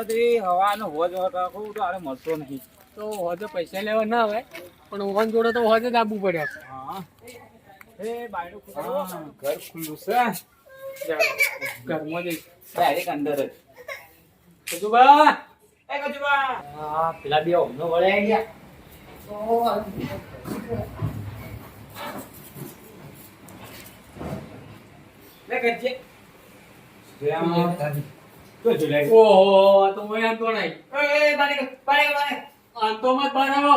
મારે તો એ હવાનો હોજ હતો તો આને મળતો નહીં. તો હોજે પૈસા લેવા ના આવે પણ ઓન જોડે તો હોજે જ આપવું પડે હા. એ બાયણું ઘર ખુલ્લું છે. ઘરમાં જઈ ડાયરેક્ટ અંદર જ. કજુબા! એ કજુબા! હા પેલા બે અમને વળે ગયા. લે કજે તો જોડાય ઓહો તો હું આમ નહીં એ બાને બાને બાને આમ મત બનાવો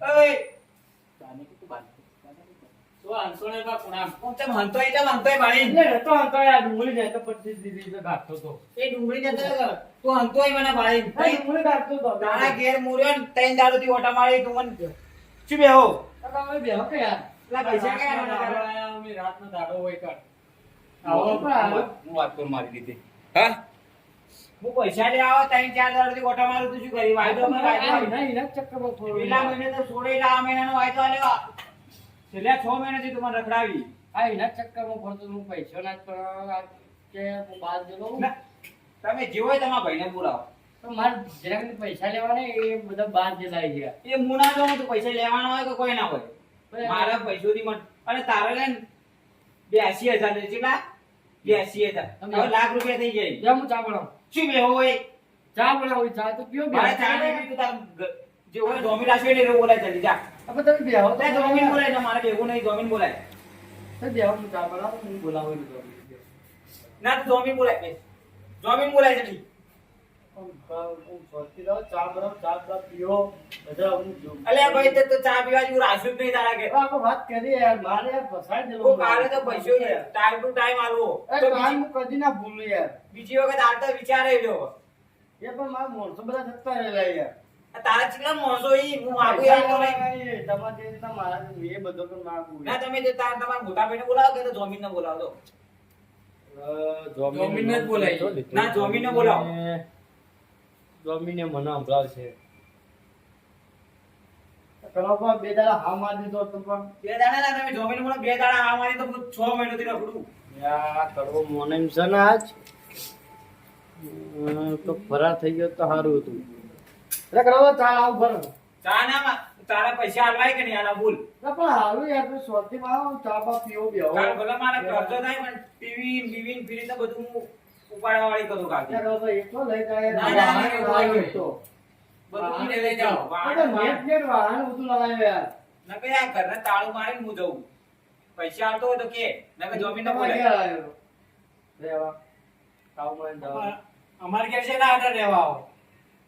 એ. બાને કે તું બાને તો આંસો ને બા કુણામ હું તેમ હંતોય તેમ હંતોય બાને એટલે તો આમ તો આ ડુંગળી જાય તો તો ગાંઠતો તો. એ ડુંગળી જતો તું મને ડુંગળી તારા ઘેર મૂર્યો ને ત્રણ દાડો થી ઓટા મારી તું મને શું બેહો? તમે બેહો કે યાર? પેલા પૈસા ક્યાં રાત નો દાડો આયા, અમે રાતનો દાડો હોય કર આવો. હું વાત કરું મારી રીતે. હા? હું પૈસા લે આવો ત્રણ ચાર હજારથી ગોઠા મારું તું શું કરી? વાયદો જ પેલા મહિને તો સોળે આ મહિનાનો વાયદો લેવા છેલ્લા છ મહિનાથી તું મને રખડાવી. આ એના ચક્કરમાં ફરતો હું પૈસો ના જ પણ કે હું બાદ જતો તમે જેવો હોય તમારા ભાઈને બોલાવો. તો મારે જરાક પૈસા લેવાના એ બધા બહાર જતા ગયા એ હું ના જાઉં તો પૈસા લેવાના હોય કે કોઈ ના હોય? મારા પૈસોથી મન અને તારે લે ને બ્યાસી હજાર ને કેટલા? હવે લાખ રૂપિયા થઈ જાય. જા હું ચા બનાવું. શું હોય? ચા બનાવું ચા તો પીઓ મારે ચા નહીં પીવું, તાર જે હોય જોમીન રાખવી હોય એવું બોલાય જલ્દી જા. હવે તમે બેહો તે જોમીન બોલાય ને મારે ભેગું નહીં જોમીન બોલાય. તો હું ચા બનાવું હું બોલાવું ના તું જોમીન બોલાય. જોમીન બોલાય જલ્દી બીજી- હું કદી ના ભૂલું યાર. બીજી વખત આવતા વિચારે એ પણ મારા માણસો બધા જતા રહેલા યાર. તારા ચીકલા માણસો ઈ? હું માગું યાર તમારે તમારે જે રીતના મારા એ બધો પણ માગું ના તમે જે તાર તમારા મોટા ભાઈને બોલાવો કે તો જોમીન ને બોલાવો તો. જોમીનને જ બોલાય. ના, જોમીનને બોલાવો. જોમીને મને સંભળાવશે. કલાપા બે દાડા હા મારી દીધો તો પણ. બે દાડા ના તમે જોમીન બોલો બે દાડા આ મારી તો હું છ મહિનાથી રખડું. યા કડવો મોનેમ છે ને આજ? તો ફરાર થઈ ગયો તો સારું હતું. અરે કડવો ચા આવ ફર ચા ના તારા પૈસા આલવાય કે નહીં આલા બોલ ના પણ હારું યાર તું સ્વાતી માં ચા બા પીવો બેહો. કાલ ભલે મારે ખર્ચો થાય પણ ટીવી બીવી ફીરી તો બધું ઉપાડવા વાળી કરું કાકી? યા ભાઈ એટલો લઈ જાય ના, ના, ના, વાહન તો. બધું ઈને લઈ જાઓ. અરે નેટ નેટ વાહન. બધું લગાવ્યું યાર. નકે આ ઘરને તાળું મારીને હું જઉં. પૈસા આવતો હોય તો કે. નકે જોમીન ને તમારે બોલે ક્યાં આવ્યો? રહેવા. તાવમાં જવા. અમારે ઘેર છે ના આડે રહેવા આવો.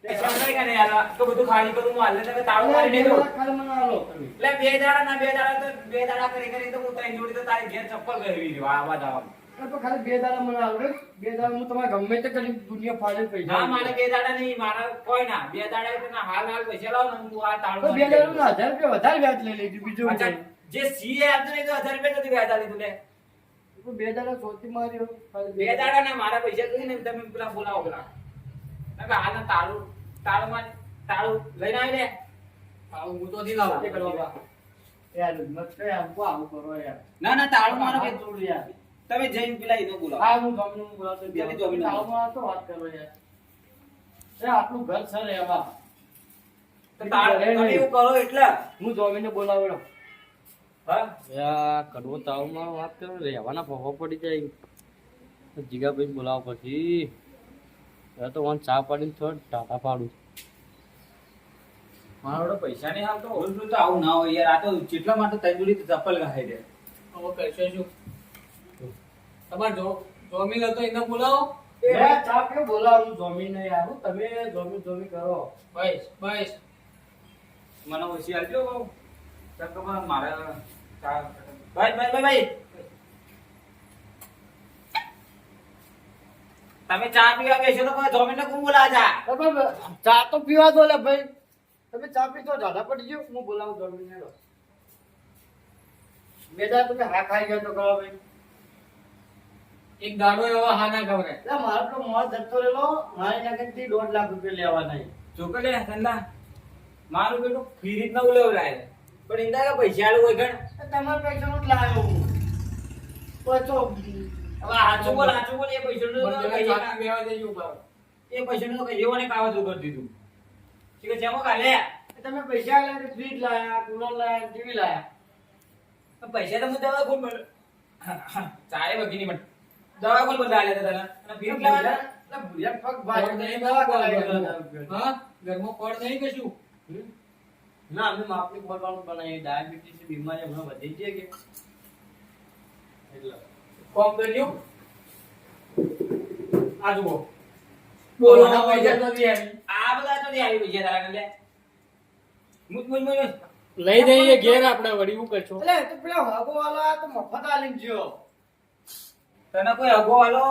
પૈસા આવતા કે નહીં આલા તો બધું ખાલી કરું હું હાલે તમે તાળું મારી બે દેજો કલાક ખાલી મને આલો તમે. એટલે બે દાડા ના બે દાડા તો બે દાડા કરી કરી તો હું તઈ જોડી તો તારી ઘેર ચપ્પલ કરવી રહ્યો આવા જવા અરે ખાલી બે દાડા મને આલો બે દાડા હું તમારે ગમે તે કરી દુનિયા ફાડે પૈસા ના મારે બે દાડા નહીં મારા કોઈ ના. બે દાડા એટલે હાલ હાલ પૈસા લાવો ને હું આ તો તાળું બે દાડા દઉં. હજાર રૂપિયા વધારે વ્યાજ લઈ લીધું બીજું જે સીએ આપતો નહીં તો હજાર રૂપિયા નથી વ્યાજ આલી તું બે દાડા સોતી માર્યો. બે દાડા ના મારા પૈસા જોઈએ ને તમે પેલા બોલાવો પેલા. નકર હાલના તાળું તાળુંમાં તાળું લઈને આવી લે. હું તો નહીં લાવું. કરવા યાર મત કઈ આમ કો આવું કરો યાર. ના ના તાળું મારો હાથ જોડું યાર. તમે જઈને પેલા એનો બોલાવો. હા હું ગમે હું બોલાવતો જલ્દી જોમીને આવો. તાવમાં તો વાત કરો યાર. એ આપણું ઘર છે તો તમે એવું કરો એટલે. હું જોમીને બોલાવ્યો હા? કડવો તાવમાં વાત કરો. રહેવાના ફોફો પડી જાય. જીગાભાઈ બોલાવો પછી. તો મને ચા પાડીને થોડ ટાટા પાડું. મારા પૈસા નહીં આવતો. રોજ તો આવું ના હોય યાર. આ તો જેટલા માટે તંદુરી ચપ્પલ ખાઈ દે હવે કરશો શું? તમારે જો જોમીન હતો એને બોલાવો. એ ચા કે બોલાવું? જોમીને યાર તમે જોમી જોમી કરો. બસ બસ. મને ઓછી આવજો બહુ ચક્કરમાં મારે ચા- ભાઈ ભાઈ ભાઈ ભાઈ. તમે ચા પીવા બેસો તો કોઈ જોમીને કોણ બોલાવે ચા તો પીવા દો લે ભાઈ. તમે ચા પીતો દાદા પડી ગયો. હું બોલાવું જોમીને લો. બે દાડા તમે હા ખાઈ ગયા તો કરો ભાઈ. એક દાડો એવો હા ના ખબર એટલે મારો તો મોત જતો રહેલો મારે થી દોઢ લાખ રૂપિયા લેવા નહીં. ચોકલે ધંધા મારું બેટું ફી રીતના ઉલેવરાય. પણ ઇંદા કે પૈસા આલું હોય ગણ તમારા પૈસા નું લાવ્યો પછો હવે સાચું બોલ હાચું બોલ એ પૈસા નું લેવા ઉપર. એ પૈસા નું કઈ ને કાવતરું કરી દીધું. છે જેમાં કાલે. તમે પૈસા લાયા ફ્રીજ લાયા કુલર લાયા ટીવી લાયા. પૈસા તો હું દવા કોણ ચારે બગીની મત દવા કોણ બંધાલે તને. અને ભીખ લાવવાના એટલે ભૂલ્યા પડ ભાઈ. નહીં દવા. કરાવી હા? ઘરમાં પડ નહીં કશું? ના અમે માપની બોલવાનું બનાવી ડાયાબિટીસ બીમારી હમણાં વધી છે કે? એટલે. કોમ કરજો આ જુઓ. બોલો પૈસા નથી આવી આ બધા તો આવી પૈસા તારા કને મુજ મુજ મુજ લઈ જઈએ ઘેર આપણે વળી હું કરશો? એટલે પેલા વાગો વાળા તો મફત આલીને જ્યો તને કોઈ હગો વાલો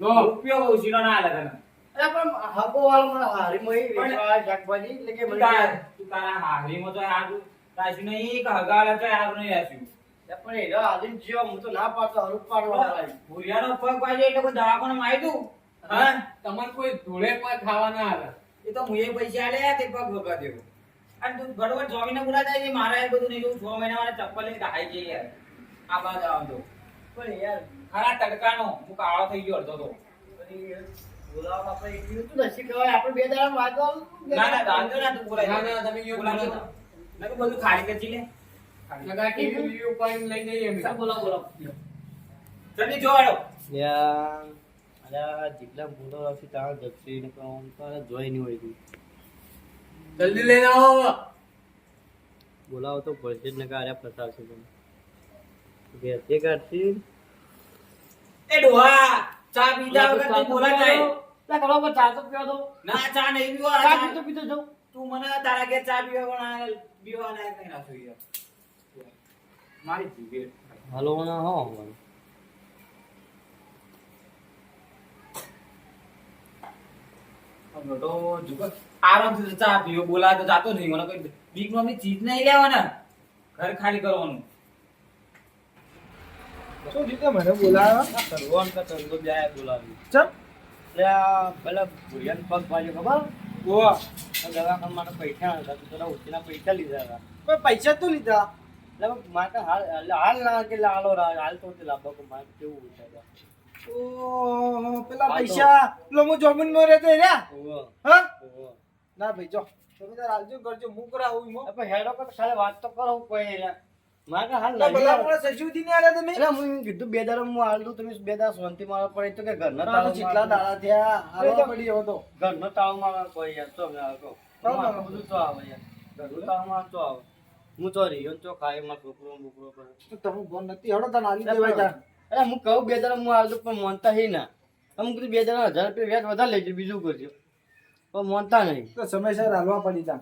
ગો રૂપિયો ઉછીનો ના આલે તને. એટલે પણ હાગો વાળો મને હારી મહી પણ- વેચવા શાકભાજી એટલે કે તું મને તાર- તું તો હારું. તાસી નહીં કે હગાડે તો હારું નહીં આસ્યું. પણ જ્યો હું તો ના પાડતો હરું પાડવા ભૂરિયાનો પગ વાગ્યો એટલે કોઈ દવાખાનામાં આવી દઉં. હા? તમારે કોઈ ધૂળે પર ખાવા ના આવે? એ તો મુએ પૈસા આલ્યા તે પગ ભગા દેવો. અને તું બરોબર જોમીને પૂરા થાય છે મારા એ બધું નહીં જોવું છ મહિના મારે ચપ્પલ લઈને ખાઈ જઈએ. આ બાદ આવજો. પણ યાર ખરા તડકાનો હું કાળો થઈ ગયો અડધો તો. પછી બોલાવવા આપણે એટલું તો નસી કહેવાય આપણે બે દાડા વાગો ના ના દાંતો ના તું પૂરા ના ના તમે યો બોલાવજો. બોલો નકર બધું ખાલી કરી લે. લગા ટીવી બીવી ઉપાડીને લઈ જઈએ અમે. બોલો બોલો જલ્દી જોવાડો યાર અલ્યા જેટલા બોલો આવશે ત્યાં જપસી ને જોઈ નહીં હોય જલ્દી લઈને આવો બોલાવો તો પડશે જ ને કાર્યા ફસાવશે તમે ઘેરથી કાઢશી? એ ડોહા ચા પીધા વગર તું બોલા જાય. લા કરો પર ચા તો પીવા દો. ના ચા નહીં પીવા ચા પીતો પીતો જાઉં તું મને તારા કે ચા પીવા પણ પીવા ના કઈ ના જોઈએ મારી જીવે હાલો ના હો આરામથી ચા પીવો બોલા તો જાતો નહીં. મને કઈ બીક નો ચીજ નહીં લેવાના. ઘર ખાલી કરવાનું. શું રીતે મને બોલાવ્યો આ કરવાન કા તંગો જાય બોલાવી. ચમ? એટલે પેલા ભુરિયાન પગ ભાજ્યો ખબર? ઓ આ દવાખાના માટે પૈસા હતા તો ઓછીના પૈસા લીધા હતા. પણ પૈસા તો લીધા. એટલે મારે હાલ હાલ ના કે હાલો રા હાલ તો લાભો કે મારે કેવું ઉઠાય ઓ પેલા પૈસા. પેલો હું જમીનમાં રહેતો રહ્યા હા? ના ભાઈ જો. તમે તાર હાલજો કરજો હું કરાવું. હેડો કર ખાલી વાત તો કરો કોઈ રે. મારે હાલ ભલા તમે? એટલે હું કીધું બે દાડા હું હાલ તમે બે દાડા શાંતિ મારવા પડે તો કે ઘરના આ તો તાળું જેટલા મારવા દાડા થયા હાલવા પડી એવો ઘરનો તાળું મારવા પડે યાર તો મેં કહો તાળું બધું તો આવે યાર. ઘરનું તાળું મારવા તો આવે. હું તો રહ્યો તો ખાય મારો છોકરો ને બોકરો તો તમે ફોન નથી હડો તને હાલી દેવાય તાર. અરે હું કહું બે દાડા હું હાલ પણ માનતા હી ના. અમુક કીધું બે દાડા હજાર રૂપિયા વ્યાજ વધારે લેજો બીજું કરજો પણ મોનતા નહીં. તો સમયસર હાલવા પડી તો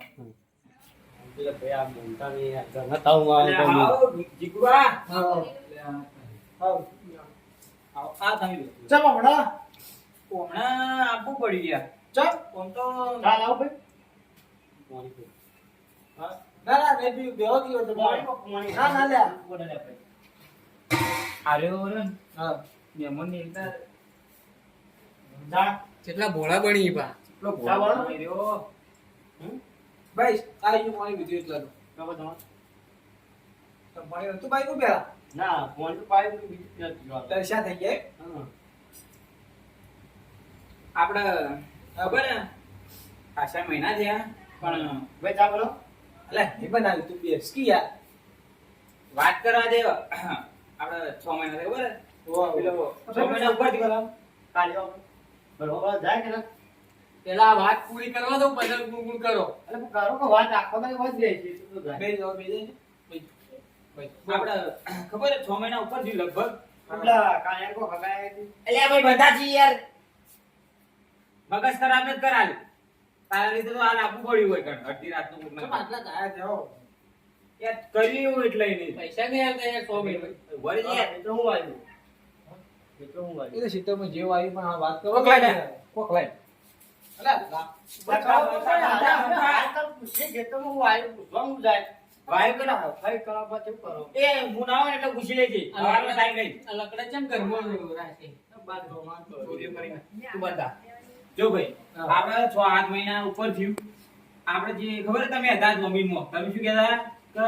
કેટલા ભોળા બની પા પેલો ભોળા. ભાઈ રહ્યો. ભાઈ આ ઈ પાણી પીધું એટલા ખબર તમારે? તો પાણી તું બાઈક પેલા ના ફોન તો પાઈ બીજું પીવાનું? દર્શા થઈ જાય? આપણે ખબર ને આશા મહિના થયા. પણ ભાઈ ચા બોલો અલે નહીં બનાવી તું બેસ કી યાર. વાત કરવા દે. આપડે છ મહિના થયા બરાબર પેલો છ મહિના ઉપર કાલે બરોબર જાય કે ના? પેલા વાત પૂરી કરવા દો પછી ગુણગુણ કરો. એટલે હું કરો કે વાત આખો તો વાત જાય છે. બે જાઓ બે આપડે ખબર છ મહિના ઉપરથી લગભગ. પેલા કાંઈ કો હગાય એટલે ભાઈ બધા જી યાર. મગજ ખરાબ નથી કરાલ તારા લીધે તો હાલ આપવું પડ્યું હોય કણ અડધી રાતનું ચમ આટલા કાયા થયો યાર કર્યું એટલે નહીં. પૈસા નહીં આવતા યાર સો મહિના. વળી યાર તો હું આવ્યું. એટલે હું આવ્યું. એટલે સીતામાં જેવું આવ્યું પણ આ વાત કરો કોકલાઈ. કોકલાઈ હા. છ આઠ મહિના ઉપર થયું આપડે જે ખબર તમે હતા જમીનમાં તમે શું કેતા કે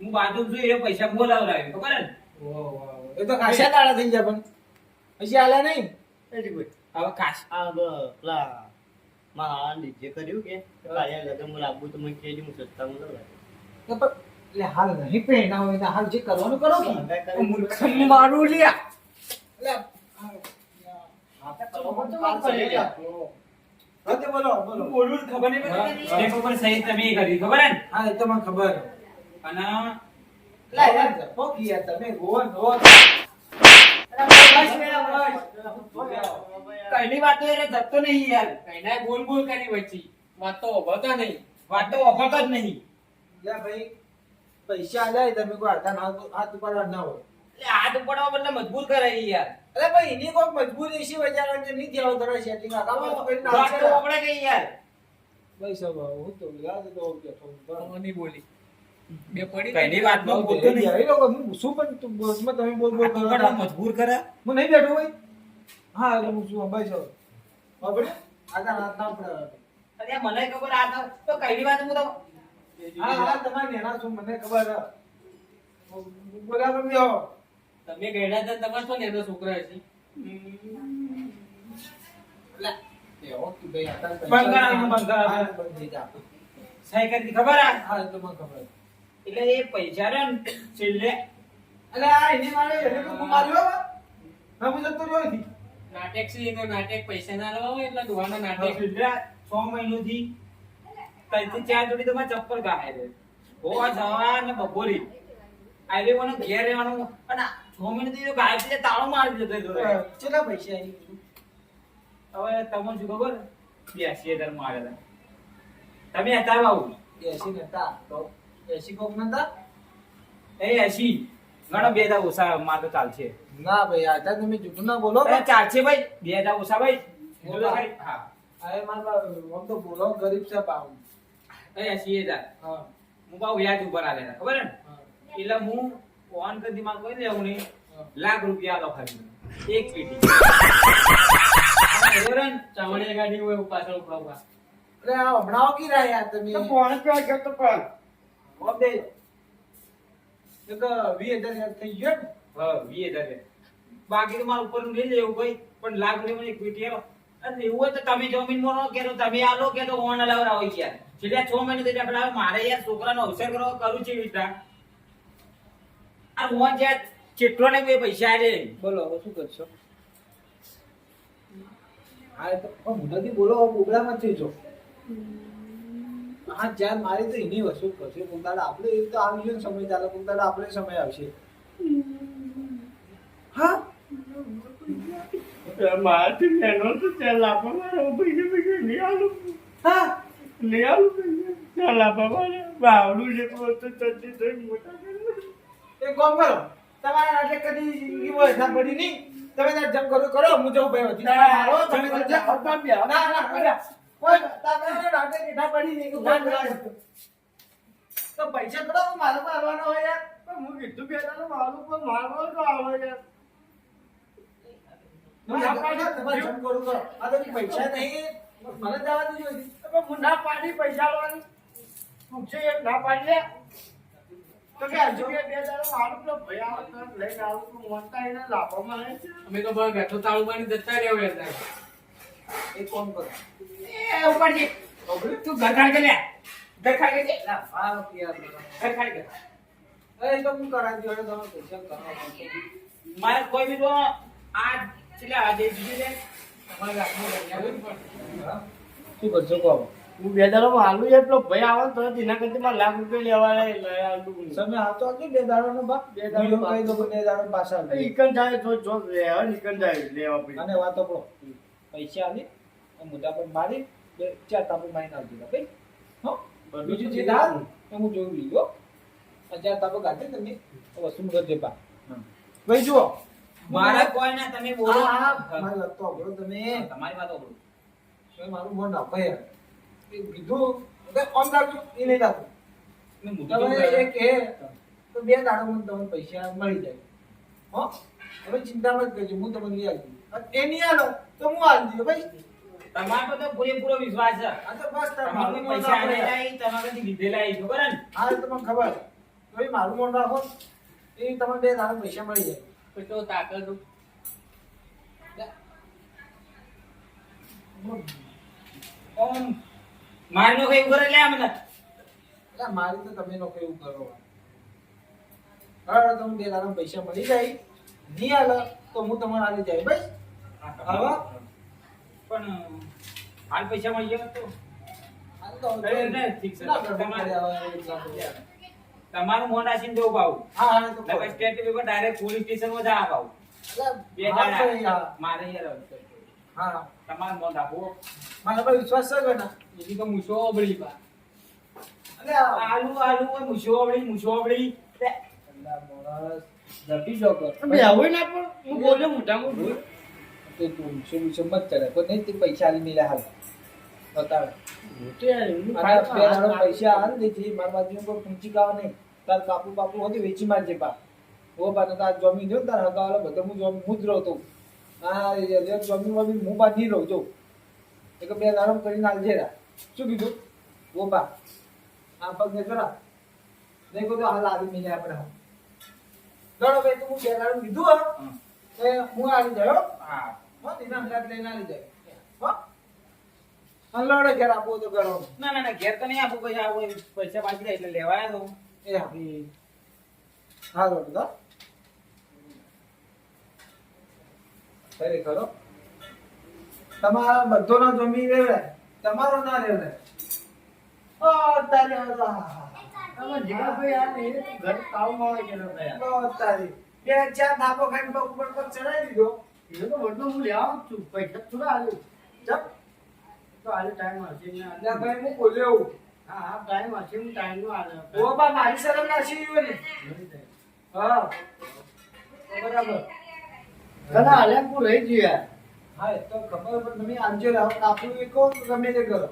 હું બાજુ છું એ પૈસા બોલાવડાવ્યું ખબર ને. એ તો ખાસા દાડા થઈ પણ હજી આલા નહીં. હવે આ પેલા મારા ડીજે કર્યું કે કાર્ય લગન હું લાવવું તો મને કહેજો હું સસ્તા માં લઉં. તો પણ એટલે હાલ નહીં પહેરના હોય તો હાલ જે કરવાનું કરો કે મૂર્ખને મારું લ્યા. એટલે બોલો બોલો. બોલું ખબર નહીં પડતી. સહી તમે કરી ખબર હે ને? હા એ તો મને ખબર. અને એટલે યાર જપો કે યાર તમે ગોવન ગોવન કઈની વાતો એને જતો નહીં યાર. કઈના બોલ બોલ કરી વચ્ચી. વાત તો હોભળતા નહીં. તો વખત જ નહીં. લે ભાઈ પૈસા આલ્યા તમે કોઈ હાથા ના હાથ ઉપાડવા ના હોય. એટલે હાથ ઉપાડવા બદલે મજબૂર કરે યાર. અરે ભાઈ એની કોઈ મજબૂરી છે બજાર કે નહીં થયા ધરે સેટિંગ આ કામ તો કરી વાત તો આપણે કઈ યાર. ભાઈ સબ હું તો યાદ તો બેઠો તો નહીં બોલી. બે પડી કઈની નો બોલતો નહીં. એ લોકો હું શું પણ તું માં તમે બોલ બોલ કરવા કરો. મજબૂર કરે. હું નહીં બેઠો ભાઈ. હા એટલે હું શું ભાઈ સબ આપણે આગળ રાત ના પડે અરે મને ખબર આ તો કઈની વાત હું તો હા હા તમારે નેના છું મને ખબર. બરાબર મેં તમે ગયડા હતા તમારે શું નેનો છોકરા કરી હતી ખબર હા તો મને ખબર એટલે એ પૈસા રે ને છેલ્લે અલે આ એની મારે તો ગુમાવ્યો હા હું જતો રહ્યો નથી નાટક છે એનો નાટક પૈસા ના લાવો હોય એટલે દુવાનો નાટક. છેલ્લે થી મહિનોથી ત્રણથી ચાર જોડી તો ચપ્પલ ગાય છે. હોવા જવા ને બપોરી. આજે મને ઘેર રહેવાનું. અને છ મહિનાથી તો ગાય છે તાળો મારી જતો રે. કેટલા પૈસા આવી હવે તમને શું ખબર? બ્યાસી હજાર માર્યા હતા તમે હતા બાબુ એસી નતા તો એસી કોક નતા? એ એસી. ઘણા બે હજાર ઓછા માર તો ચાલશે. ના ભાઈ આતા તમે જૂઠું ના બોલો. ચાર છે ભાઈ. બે હજાર ઓછા ભાઈ. બોલો ભાઈ. હા. અરે મારા આમ તો બોલો ગરીબ છે પાઉ એ એસી હજાર. હા. હું પાઉ વ્યાજ ઉપર આલેલા ખબર ને? એટલે હું ફોન કરી દિમાગ કોઈ લેવું નહીં. લાખ રૂપિયા આલો ખાલી એક પેટી. બરોબર હે ને? ચાવડિયા ગાડી હોય પાછળ ઊભા અરે આ હમણાં કી રહ્યા યાર તમે? તો ફોન પર તો પણ. હો બે એક વીસ હજાર યાર થઈ ગયો ને? હા વીસ હજાર બાકી તો મારા ઉપર લઈ લેવું ભાઈ, પણ લાખ રૂપિયા એક પેટી આલો અને એવું હોય તો તમે જમીનમાં કે તમે આલો કે તો ઓન અલાવરા હોય યાર. એટલે છ મહિને તો પેલા મારે યાર છોકરાનો અવસર કરો કરું છે વિચાર આ ઓન જ્યાં ચેટલો ને બે પૈસા આલે. બોલો, હવે શું કરશો? હા તો મુદ્દાથી બોલો જ થઈ જો હા, જ્યાં મારી તો એની વસ્તુ કરશે. કોક આપણે એ તો આવી ગયો ને સમય ચાલે દાડો આપણે સમય આવશે હા મારાથી તો મારા પૈસા હા નહીં આવું ચાલ મારા બાવડું છે તો થઈ મોટા કરી તમારે નાટક કદી પડી નહીં તમે તાર જમ કરો કરો હું ભાઈ મારો તમે તાર જમ કરતા બે ના કોઈ તમારે રાતે હિસાબ પડી નહીં કે. તો પૈસા કરો મારે મારવાનો હોય યાર હું કીધું કે મારું પણ મારવા તો આવે યાર ના પાડી જમ કરું કરો. આ તો પૈસા નહીં. મને જવા. હું ના પાડી પૈસા લેવાનું પૂછે એમ ના પાડી લે તો કે હજુ બે દાડો મારું તો ભાઈ આવે લઈને આવું તો મોટા એને આવે અમે તો બેઠો તાળું પાણી જતા રહ્યો કામ કરો? એ ઉપરજી તું ખાડ કે લે ઘર ખાડ કે લે. આ યાર ઘર કે. અરે એ તો હું કરાવી દઉં તમે પૈસા કરવા મારે કોઈ બી તો આ છેલ્લે આજે બીજું છે તમારે રાખવું શું કરશો કહો હું બે દાડો આલુ એટલો ભાઈ આવે ને તો એના કરતી મારે લાખ રૂપિયા લેવા લઈ આલુ તમે આવતો હતો બે દાડાનો બાપ બે દાડો કહી દો બે દાડો પાછા ઇકન જાય તો જો લેવા ઇકન જાય લેવા પછી. અને વાતો પડો પૈસા આલી મુદ્દા પર મારી બે ચાર તાપુ મારી આવજો ભાઈ હો? બીજું જે દાલ હું. જોઈ લીધો અને ચાર તાપુ કાઢી તમે. વસુમ કરજો બા ભાઈ જુઓ મારે કોઈ ના તમે બોલો. મારી વાત તો તમે. તમારી વાત બોલો તમે મારું મન આપો. એ કીધું એટલે આમ રાખજો એ નહીં રાખો તમે એ કે તો બે દાડામાં તમને પૈસા મળી જાય. હો? હવે ચિંતા મત કરજો હું તમને લઈ આવી એ નહીં આલો તો હું આવી દઉં ભાઈ તમારા તો પૂરેપૂરો વિશ્વાસ છે. આ તો બસ તમારું પૈસા ઈ તમારાથી લીધેલા ખબર હે ને? હા એ તો ખબર. તો એ મારું મન રાખો. એ તમને બે દાડા પૈસા મળી જાય. પછી તો તાકત ઓમ. મારી નો કઈ ઉભરે લે મને એટલે મારી તો તમે નો એવું કરો. હા તમે બે લાખ પૈસા મળી જાય. નહીં હાલે તો હું તમારે આલી જાય બસ. આવા? પણ હાલ પૈસા મળી જાય તો. હાલ તો ઠીક છે. તમારે- આવે. તમારું મોન નાસીને જવું પાવું હા હા તો સ્ટેટ પેપર ડાયરેક્ટ પોલીસ સ્ટેશનમાં જા પાવું બે દાડા મારે યાર હા. તમારું મોન રાખવું મારા પર વિશ્વાસ છે ને? એની તો મૂછો ઓબળી પા આ- આલુ આલુ ઓય મૂછો ઓબળી મૂછો ઓબળી. જપી જો કર. બે આવું ના પણ. હું બોલ્યો મોટા મોટું તો તું શું મત કરે કોઈ નહીં તે પૈસા આલી મેલ્યા હાલ. બતાવે. પૈસા હાલ દેથી મારા બાજુ ગાવ નહીં. તાર કાપુ બાપુ હોતી વેચી મારજે પા ઓ પાને તાર જમીન જો તાર હગાવાલો બધો હું જમીન હું જ રહું છું હા એ જે જમીન વમીન હું પા નહીં રહું છું એક બે દાડો કરીને આલજે રા. શું કીધું? ઓ પા આ પગ ને જરા. દેખો તો હાલ આવી મિલે આપણે ગણો ભાઈ તું બે દાડો કીધું હા. એ હું આવી જાયો હા. હો. અંગાત લઈને આવી જાય હો. અલ્લોડે ઘેર આપો તો ગણો. ના ના ના ઘેર તો નહીં આપું પૈસા પૈસા બાકી એટલે લેવાયા તો. એ આપી હા રોડ દો ખરે ખરો તમારા બધોનો જમી રેવડાય તમારો ના રેવડાય ને ન બે ચાર થાપો ખાઈને ઉપર પગ ચડાવી દીધો. એ તો બધું હું લેવા છું. પૈસા થોડા આલ્યું ચપ તો આજે ટાઈમ ને એટલે ભાઈ હું બોલ્યો હા ટાઈમ હશે હું ટાઈમ નો આલ્યો ઓ બા મારી શરમ નાસી ગયો ને હા. બરાબર. તને આલ્યા હું રહી ગયું યાર. હા તો ખબર પણ તમે આંજો રહો. કાપડું વેકો તો ગમે તે કરો.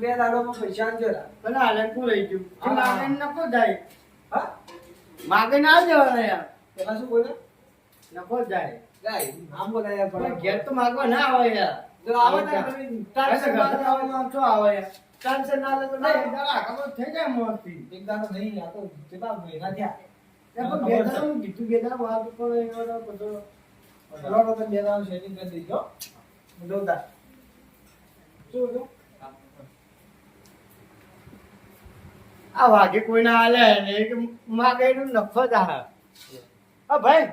બે દાડોમાં પૈસા આંજો રહો. તને આલ્યા હું રહી ગયું. માગે નકો જાય હા? માગે ના જવાના યાર. પેલા શું બોલે? નકો જાય જાય નામ બોલાય યાર પણ ઘેર તો માગવા ના આવે યાર. જો આવે તો તમે આવે યાર. ટાઈમસર ના કોઈ તો ના, ના એક દાડા આખા થઈ જાય મોરથી. એક દાડો નહીં આ તો કેટલા મહિના થયા. ત્યાં પણ બે દાડા હું કીધું બે દાડા વાત ઉપર એ બધો બધો તો બે દાડો શેરિંગ કરી દેજો હું. જોઉં તાર. શું હતું? આ વાઘે ને માગે એનું નફો જ આ ભાઈ.